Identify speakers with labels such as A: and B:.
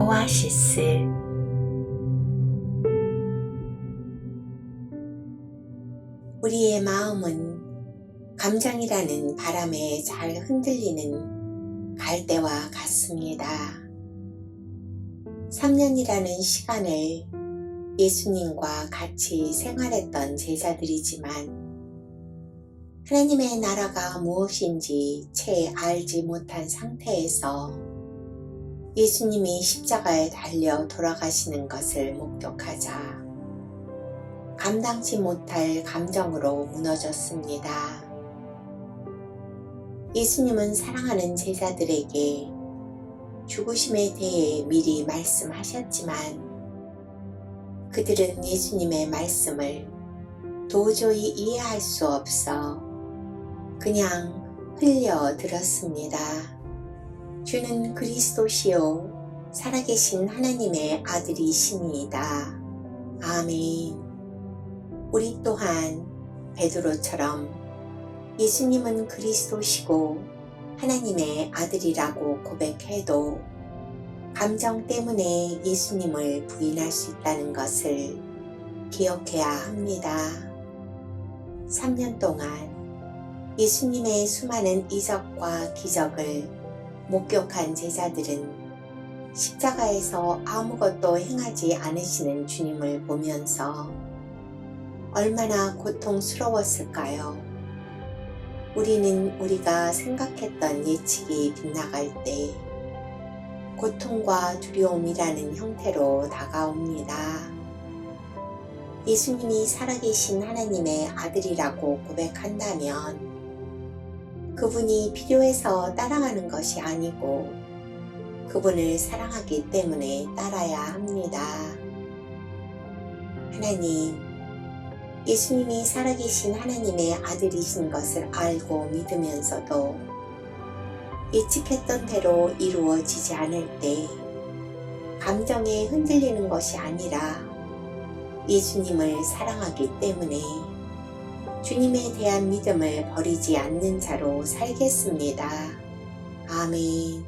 A: 오아시스 우리의 마음은 감정이라는 바람에 잘 흔들리는 갈대와 같습니다. 3년이라는 시간을 예수님과 같이 생활했던 제자들이지만 하나님의 나라가 무엇인지 채 알지 못한 상태에서 예수님이 십자가에 달려 돌아가시는 것을 목격하자 감당치 못할 감정으로 무너졌습니다. 예수님은 사랑하는 제자들에게 죽으심에 대해 미리 말씀하셨지만 그들은 예수님의 말씀을 도저히 이해할 수 없어 그냥 흘려 들었습니다. 주는 그리스도시요 살아계신 하나님의 아들이시니이다. 아멘. 우리 또한 베드로처럼 예수님은 그리스도시고 하나님의 아들이라고 고백해도 감정 때문에 예수님을 부인할 수 있다는 것을 기억해야 합니다. 3년 동안 예수님의 수많은 이적과 기적을 목격한 제자들은 십자가에서 아무것도 행하지 않으시는 주님을 보면서 얼마나 고통스러웠을까요? 우리는 우리가 생각했던 예측이 빗나갈 때 고통과 두려움이라는 형태로 다가옵니다. 예수님이 살아계신 하나님의 아들이라고 고백한다면 그분이 필요해서 따라가는 것이 아니고 그분을 사랑하기 때문에 따라야 합니다. 하나님, 예수님이 살아계신 하나님의 아들이신 것을 알고 믿으면서도 예측했던 대로 이루어지지 않을 때 감정에 흔들리는 것이 아니라 예수님을 사랑하기 때문에 주님에 대한 믿음을 버리지 않는 자로 살겠습니다. 아멘.